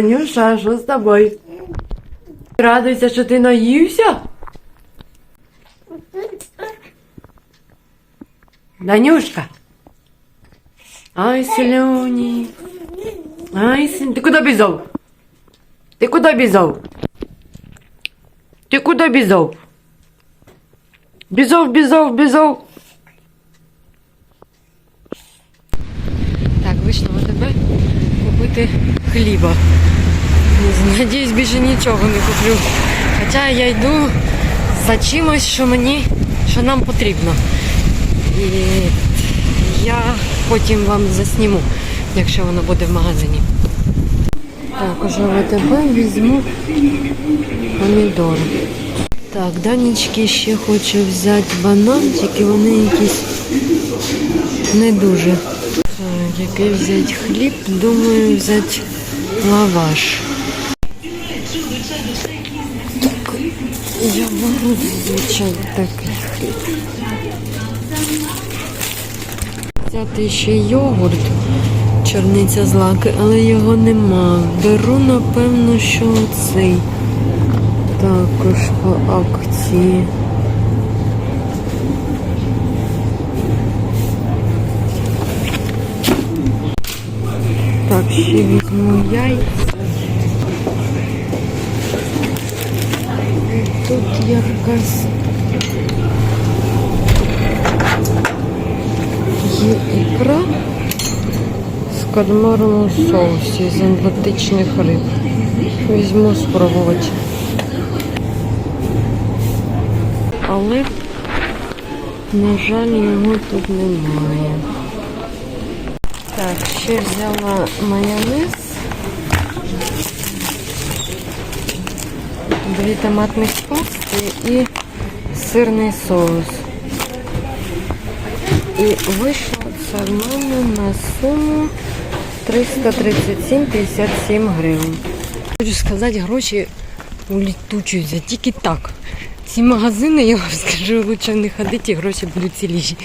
Данюша, що з тобою? Радуйся, що ти наївся? Данюшка. Ай, слюні. Ай, слюні. Ти куди бізов? Ти куди бізов? Ти куди бізов? Бізов, бізов, бізов. Так, вийшла в тебе купити хліба. Надіюсь, більше нічого не куплю. Хоча я йду за чимось, що мені, що нам потрібно. І я потім вам засніму, якщо воно буде в магазині. Так, уже в АТБ візьму помідори. Так, Данічки ще хоче взяти банан, тільки вони якісь не дуже. Так, який взяти хліб, думаю, взяти лаваш. Я беру, звичайно, такий хліб. Взяти ще йогурт, чорниця злаки, але його нема. Беру, напевно, що цей. Також по акції. Так, ще візьму яйця. Якась є ікра з кальмаром у соусі з емблематичних риб. Візьму спробувати. Але, на жаль, його тут немає. Так, ще взяла майонез. Дві томатних пасти і сирний соус. І вийшло це в мене на суму 337,57 гривень. Хочу сказати, гроші улітучуються тільки так. Ці магазини, я вам скажу, в них ходити, і гроші будуть ціліші.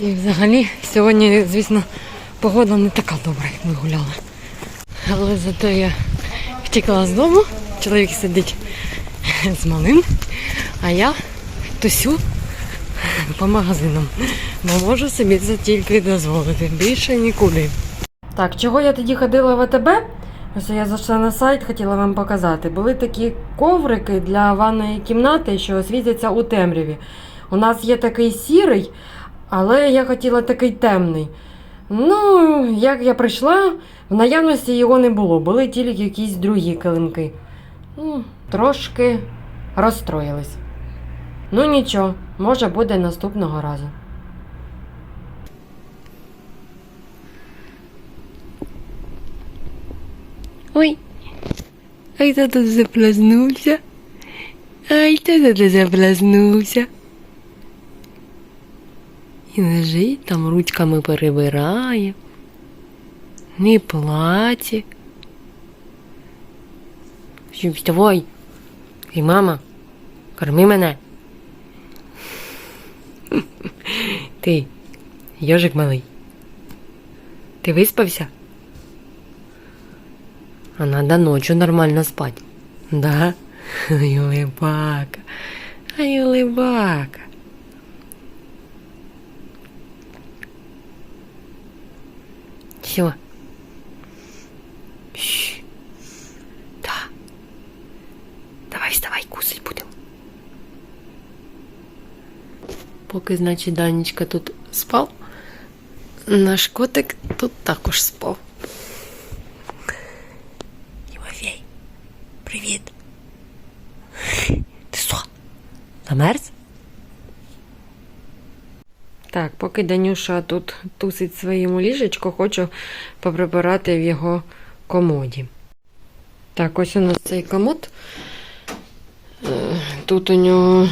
І взагалі сьогодні, звісно, погода не така добра, як ми гуляли. Але зато я втікла з дому, чоловік сидить з малим, а я тусю по магазинам. Бо можу собі це тільки дозволити. Більше нікуди. Так, чого я тоді ходила в АТБ? Ось я зайшла на сайт, хотіла вам показати. Були такі коврики для ванної кімнати, що світяться у темряві. У нас є такий сірий, але я хотіла такий темний. Ну, як я прийшла, в наявності його не було, були тільки якісь другі килимки. Ну, трошки розстроїлись. Ну нічого, може буде наступного разу. Ой, ай тут заплазнувся? Ай, тут заплазнувся? І лежить там ручками перебирає. Не плаче. Що, вставай. І мама, корми мене. Ти, йожик малий. Ти виспався? А надо ночью нормально спать. Да? Ай, улыбака. Ай, улыбака. Все. Да. Давай вставай, кусать будем. Поки, значить, Данечка тут спав, наш котик тут також спав. Тимофей, привіт. Ти що? Замерз? Так, поки Данюша тут тусить своєму ліжечку, хочу поприбирати в його комоді. Так, ось у нас цей комод. Е, Тут у нього,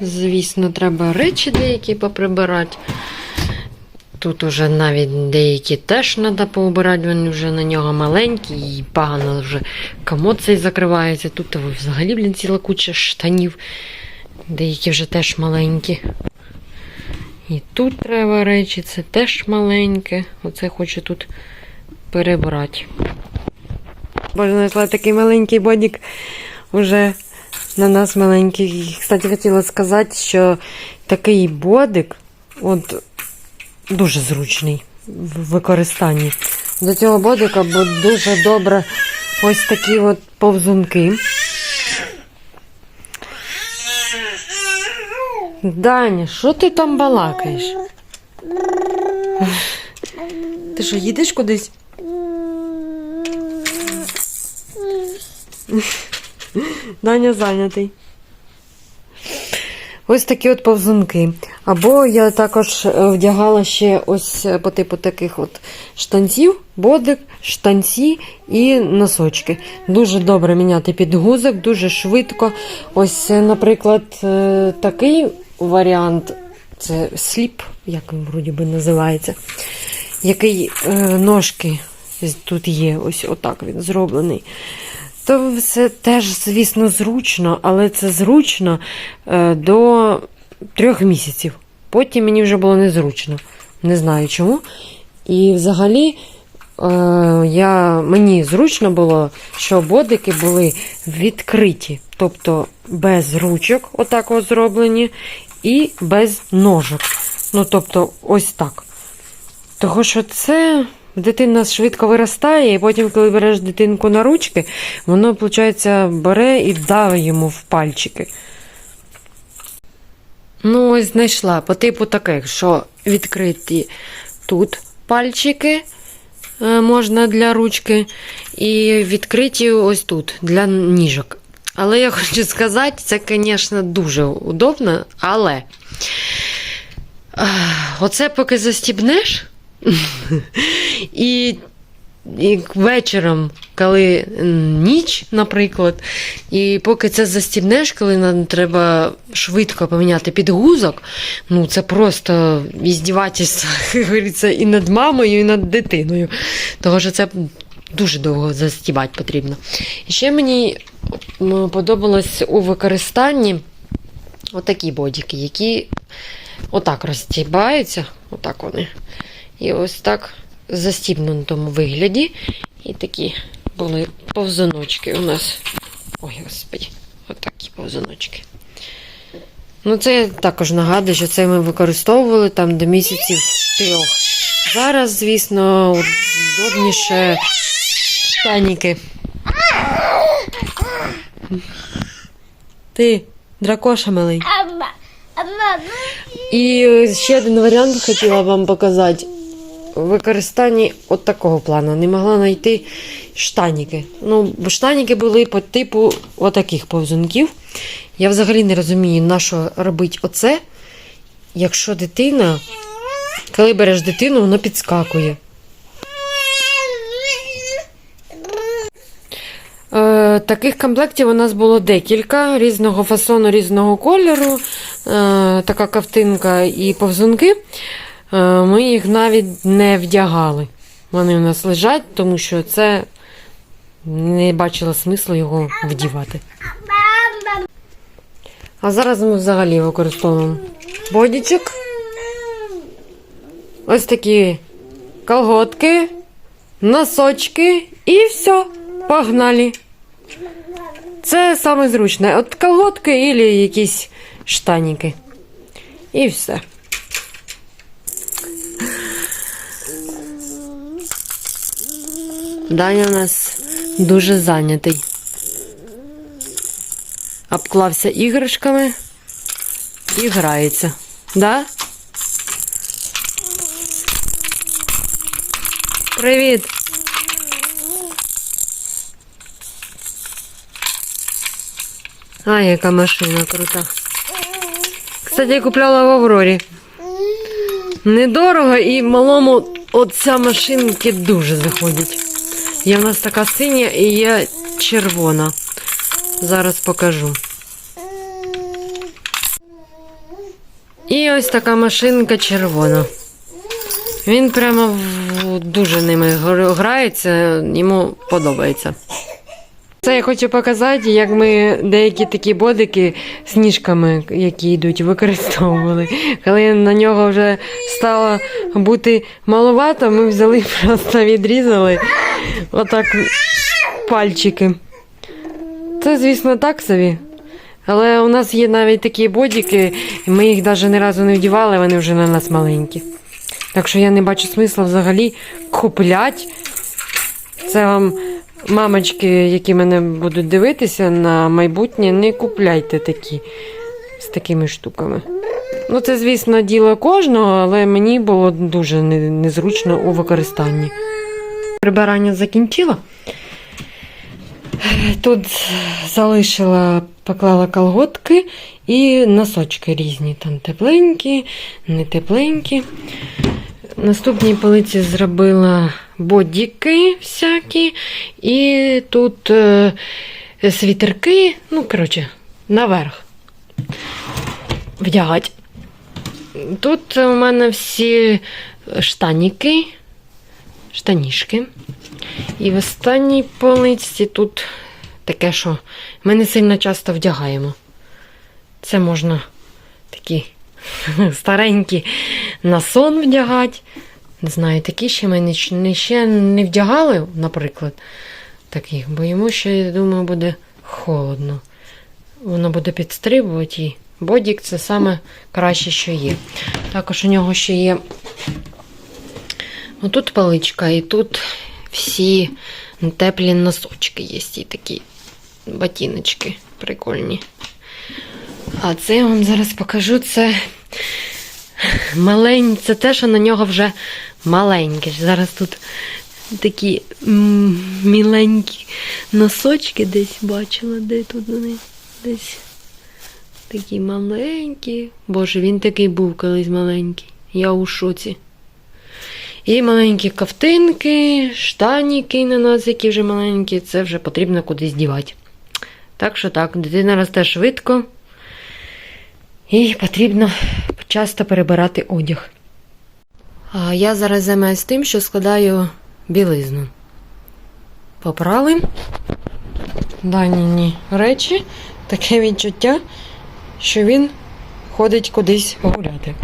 звісно, треба речі деякі поприбирати. Тут уже навіть деякі теж треба поубирати, вони вже на нього маленькі і погано вже комод цей закривається. Тут взагалі, блін, ціла куча штанів, деякі вже теж маленькі. І тут треба речі, це теж маленьке. Оце хочу тут перебрати. Боже, знайшла такий маленький бодік уже на нас маленький. Кстати, хотіла сказати, що такий бодик от, дуже зручний в використанні. До цього бодика бо дуже добре ось такі от повзунки. Даня, що ти там балакаєш? Ти що, їдеш кудись? Даня зайнятий. Ось такі от повзунки. Або я також е, вдягала ще ось е, по типу таких от штанців, бодик, штанці і носочки. Дуже добре міняти підгузок, дуже швидко. Ось, е, наприклад, такий варіант це сліп, як він вроді би називається, який ножки тут є, ось отак він зроблений. То все теж, звісно, зручно, але це зручно е, до трьох місяців. Потім мені вже було незручно. Не знаю чому. І взагалі е, я, мені зручно було, що бодики були відкриті, тобто без ручок, отак от зроблені, і без ножок. Ну, тобто, ось так. Того, що це дитина швидко виростає, і потім, коли береш дитинку на ручки, воно, виходить, бере і давить йому в пальчики. Ну, ось знайшла по типу таких, що відкриті тут пальчики е, можна для ручки, і відкриті ось тут для ніжок. Але я хочу сказати, це, звісно, дуже удобно, але е, оце поки застібнеш. І, і вечором, коли ніч, наприклад, і поки це застібнеш, коли нам треба швидко поміняти підгузок, ну це просто іздівательство, говориться, і над мамою, і над дитиною. Тому що це дуже довго застібати потрібно. І ще мені подобалось у використанні отакі бодіки, які отак розстібаються, отак вони. І ось так застібнутому вигляді. І такі були повзуночки у нас. Ой, господи, отакі повзуночки. Ну, це я також нагадую, що це ми використовували там до місяців трьох. Зараз, звісно, удобніше штаніки. Ти, дракоша малий. І ще один варіант хотіла вам показати. Використанні от такого плану. Не могла знайти штаніки. Ну, штаніки були по типу отаких повзунків. Я взагалі не розумію, на що робити оце, якщо дитина, коли береш дитину, вона підскакує. Е, таких комплектів у нас було декілька різного фасону, різного кольору, е, така ковтинка і повзунки. Е, ми їх навіть не вдягали. Вони у нас лежать, тому що це не бачила смислу його вдівати. А зараз ми взагалі використовуємо бодічок. Ось такі колготки, носочки і все, погнали. Це саме зручне. От колготки або якісь штаніки. І все. Даня у нас дуже зайнятий. Обклався іграшками і грається. Да? Привіт! А, яка машина крута. Кстати, я купляла в Аврорі. Недорого і малому оця машинки дуже заходять. Є в нас така синя і є червона. Зараз покажу. І ось така машинка червона. Він прямо дуже ними грається, йому подобається. Це я хочу показати, як ми деякі такі бодики з ніжками, які йдуть, використовували. Коли на нього вже стало бути маловато, ми взяли, просто відрізали отак пальчики. Це, звісно, так собі. Але у нас є навіть такі бодіки, і ми їх навіть ні разу не вдівали, вони вже на нас маленькі. Так що я не бачу смисла взагалі купляти. Це вам, мамочки, які мене будуть дивитися на майбутнє, не купляйте такі з такими штуками. Ну, це, звісно, діло кожного, але мені було дуже незручно у використанні. Прибирання закінчила. Тут залишила, поклала колготки і носочки різні. Там тепленькі, не тепленькі. Наступній полиці зробила бодіки всякі, і тут е, світерки, ну, коротше, наверх. Вдягать. Тут у мене всі штаніки, штанішки. І в останній поличці тут таке, що ми не сильно часто вдягаємо. Це можна такі старенькі на сон вдягати. Не знаю, такі ще ми не- ще не вдягали, наприклад. Таких, бо йому ще, я думаю, буде холодно. Воно буде підстрибувати і бодік це саме краще, що є. Також у нього ще є отут паличка, і тут всі теплі носочки є, і такі ботиночки прикольні. А це я вам зараз покажу. Це маленьке, це те, що на нього вже маленьке. Зараз тут такі міленькі носочки десь бачила, де тут вони десь. Такі маленькі. Боже, він такий був колись маленький. Я у шоці. І маленькі ковтинки, штаніки на нас, які вже маленькі, це вже потрібно кудись дівати. Так що так, дитина росте швидко. І потрібно часто перебирати одяг. А я зараз займаюся тим, що складаю білизну. Попрали дані речі. Таке відчуття, що він ходить кудись гуляти.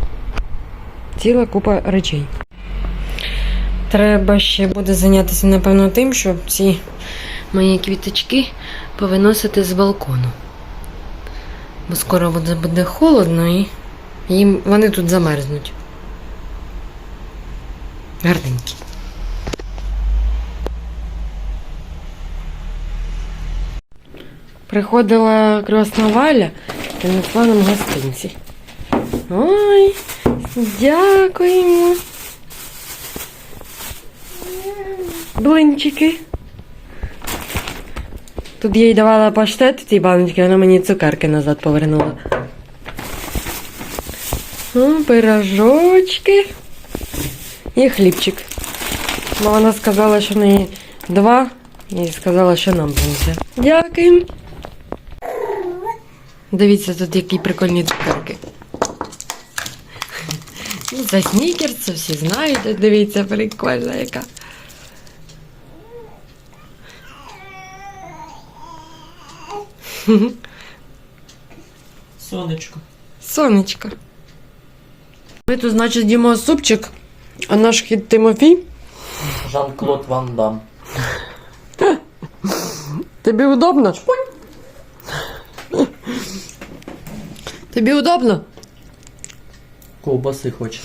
Ціла купа речей. Треба ще буде зайнятися, напевно, тим, щоб ці мої квіточки повиносити з балкону. Бо скоро буде, холодно і їм вони тут замерзнуть. Гарненькі. Приходила красна Валя і несла нам гостинці. Ой, дякуємо. Блинчики. Тут їй давала паштет в цій баночці, вона мені цукерки назад повернула. О, пирожочки і хлібчик. Бо вона сказала, що в неї два, і сказала, що нам буде. Дякуємо. Дивіться, тут які прикольні цукерки. Ну, Це снікерс, це всі знають. Дивіться, прикольна яка. Сонечко. Сонечко. Ми тут, значить, їмо супчик, а наш хід Тимофій. Жан-Клод Ван Дам. Тобі удобно? Тобі удобно? Ковбаси хоче.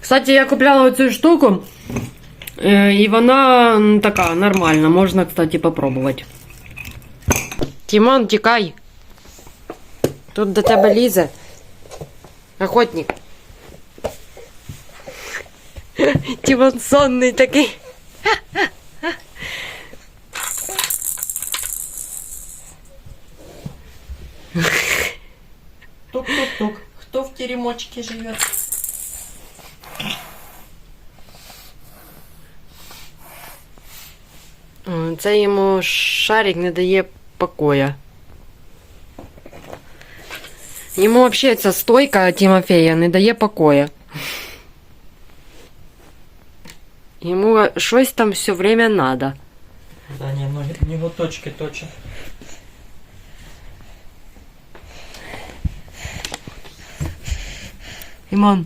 Кстати, я купляла оцю штуку, е, і вона така нормальна, можна, кстати, попробувати. Тімон, тікай. Тут до тебе лізе. Охотник. Тімон сонний такий. Тук-тук-тук. Кто в теремочке живет? О, Це йому шарик не дає покоя. Йому взагалі ця стойка Тимофея не дає покоя. Йому щось там все время надо. Да, не, ноги, ноготочки точно. Імон.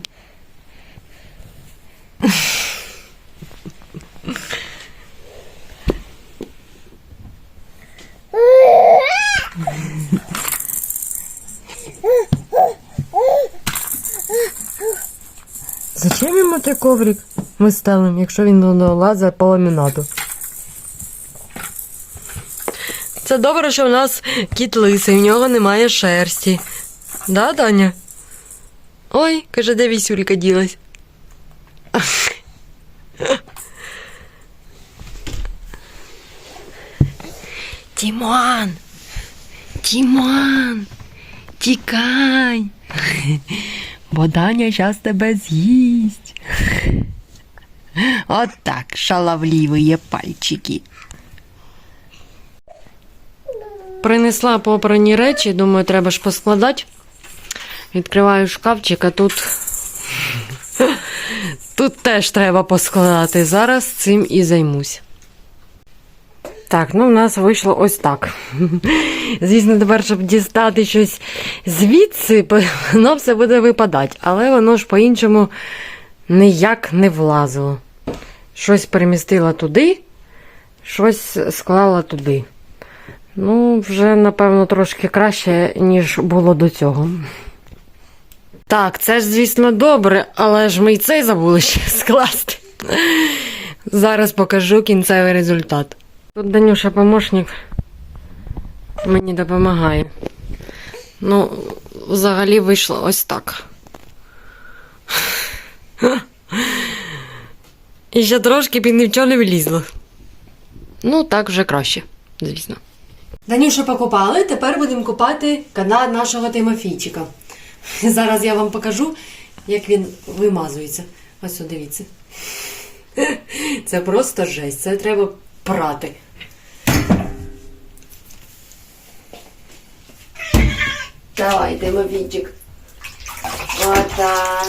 Зачем йому той коврик ми ставимо, якщо він лазить по ламінату? Це добре, що в нас кіт лисий, в нього немає шерсті. Да, Даня? Ой, каже, де вісюлька ділась. Тімон! Тімон! Тікай! Бо Даня зараз тебе з'їсть. От так, шаловливі пальчики. Принесла попрані речі, думаю, треба ж поскладати. Відкриваю шкафчик, а тут. Тут теж треба поскладати. Зараз цим і займусь. Так, ну в нас вийшло ось так. Звісно, тепер, щоб дістати щось звідси, воно все буде випадати, але воно ж по-іншому ніяк не влазило. Щось перемістила туди, щось склала туди. Ну, вже, напевно, трошки краще, ніж було до цього. Так, це ж, звісно, добре, але ж ми й цей забули ще скласти. Зараз покажу кінцевий результат. Тут Данюша помощник мені допомагає. Ну, взагалі вийшло ось так. І ще трошки під нічого не влізло. Ну, так вже краще, звісно. Данюша покопали, тепер будемо копати канат нашого Тимофійчика. Зараз я вам покажу, як він вимазується. Ось дивіться. Це просто жесть. Це треба прати. Давай, Тимофійчик. Отак.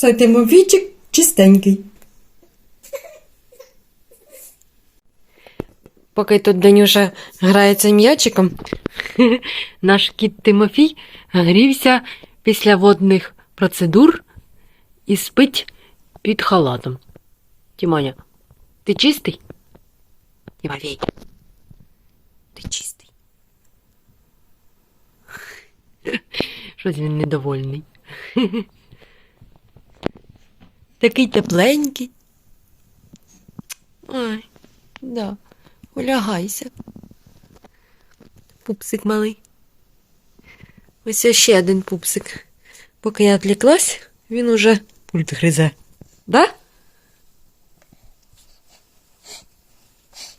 Все, Тимофійчик чистенький. Поки тут Данюша грається м'ячиком, наш кіт Тимофій грівся після водних процедур і спить під халатом. Тімоня, ти чистий? Тимофій, ти чистий. Щось він недовольний. Такий тепленький. Ой, да. Улягайся. Пупсик малий. Ось ще один пупсик. Поки я відвлеклась, він уже пульт гризе. Да?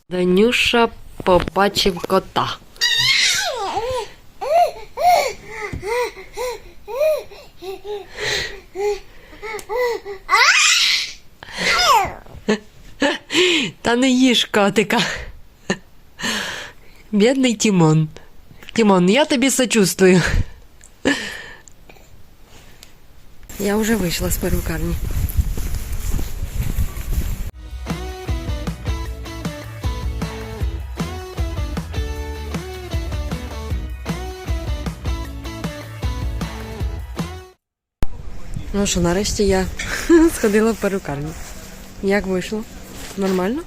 Данюша побачив кота. Та не їж котика. Бідний Тімон. Тімон, я тобі сочувствую. Я вже вийшла з перукарні. Ну що, нарешті я сходила в перукарню. Як вийшло? Нормально?